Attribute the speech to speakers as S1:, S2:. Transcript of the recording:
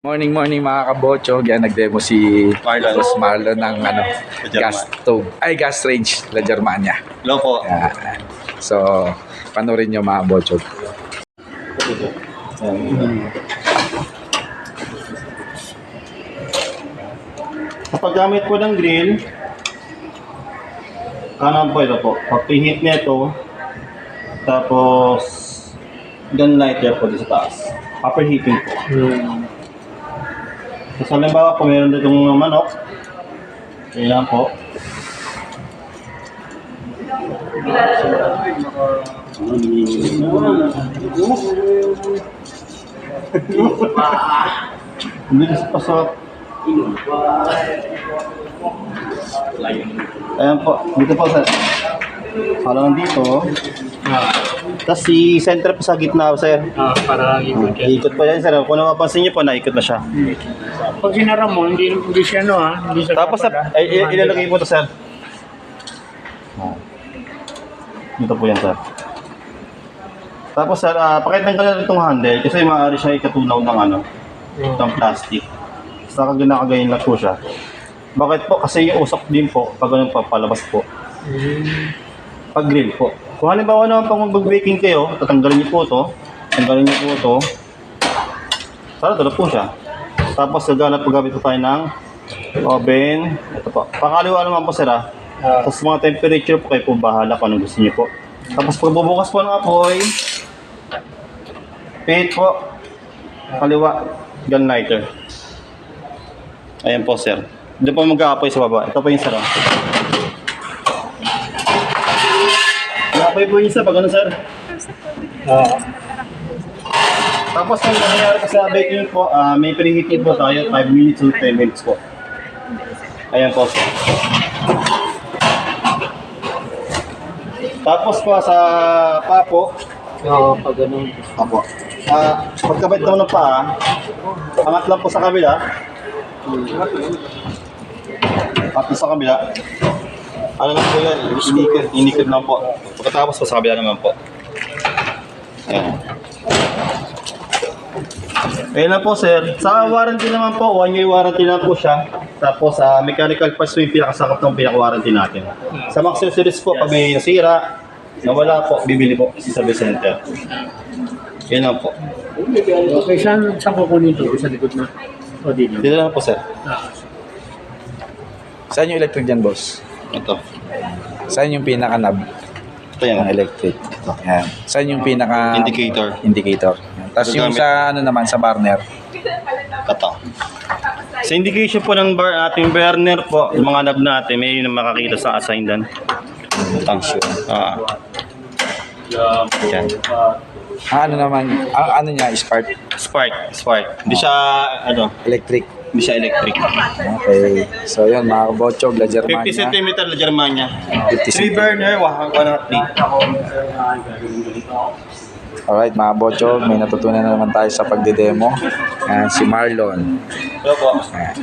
S1: Morning, morning mga kabocho. Yan, nag-demo si
S2: Marlon.
S1: Boss Marlon ng ano, gas stove. Ay, gas range, La Germania.
S2: Hello po.
S1: Yan. So, panoorin nyo mga bocho.
S2: Sa paggamit po ng grill, kanan po ito po. Pag-heat nito, tapos gun lighter po dito sa taas. Upper heating po. So, sa halimbawa po, meron ditong manok. Kailangan po. Hindi kasi pasok. Ayan po, dito po sir. Halang dito. Tapos si center po sa gitna sir.
S3: Ah, para ikot yan.
S2: Ikot po yan sir. Kung napapansin niyo po, naikot na siya.
S3: Pag sinara mo, hindi, hindi siya ano ha. Hindi siya
S2: Tapos sa,
S3: kapag,
S2: ay, i- ilalagay po to sir. Oh. Dito po yan sir. Tapos sir, uh, pakitanggal na itong handle kasi maaari siya ikatunaw ng ano,
S3: Oh.
S2: ng plastic. Sa ginakagayin lang po siya. Bakit po? Kasi yung usok din po pag ganun pa palabas po.
S3: Hmm.
S2: Pag grill po. Kung halimbawa naman pang mag-baking kayo, tatanggalin niyo po to. Tanggalin niyo po to. Sarado po siya. Tapos gaganap po gamit po tayo ng oven. Ito po. Pakaliwa naman po sir ah. Tapos mga temperature po kayo po bahala kung anong gusto niyo po. Tapos pag bubukas po ng apoy, paint po, kaliwa, gun lighter. Ayan po sir. Doon po mag-aapoy sa baba. Ito po yung sir. Ah. Mag-aapoy po sir pag ano sir.
S3: ah,
S2: Tapos ang nangyayari po sa baking po, ah, may preheating po tayo 5 minutes to 10 minutes po. Ayan po sir. Tapos po sa papo,
S3: Oo, pag ganun.
S2: Apo. Ah, pagkabit daw ng paa, angat lang po sa kabila. Tapos sa kabila. Ano lang po yan, inikot, inikot lang po. Pagkatapos po sa kabila naman po. Ayan. Ayan na po sir. Sa warranty naman po, one year warranty na po siya. Tapos sa mechanical parts po yung pinakasakap ng pinaka-warranty natin. Sa Max Series po, pag may nasira, nawala po, bibili po si service center. Yan lang po.
S3: Okay, saan, saan kukunin ito? Sa likod na? O dito?
S2: Dito lang po sir.
S3: Ah,
S1: Saan yung electric dyan, boss?
S2: Ito.
S1: Saan yung pinaka-knob
S2: Ito yan.
S1: ng electric? Yan. Saan yung pinaka...
S2: Indicator.
S1: Indicator. Yan. Tapos yung
S2: Gagamit-
S1: sa, ano naman, sa burner.
S2: Ito. Sa indication po ng bar, ating burner po, yung mga knob natin, may ang makakita sa assign doon.
S1: Tension.
S2: Ah. Yan.
S1: Ah, ano naman, ang ano niya, spark
S2: Spark. Spark. Hindi siya, ano,
S1: electric.
S2: Hindi siya electric.
S1: Okay. So, yun, mga kabocho, La
S2: 50
S1: Germania.
S2: cm la Germania.
S1: 50
S2: 3 burner, 103.
S1: Alright, mga bocho, may natutunan na naman tayo sa pagdedemo. Yan, si Marlon.
S2: Ito po.
S1: Yan.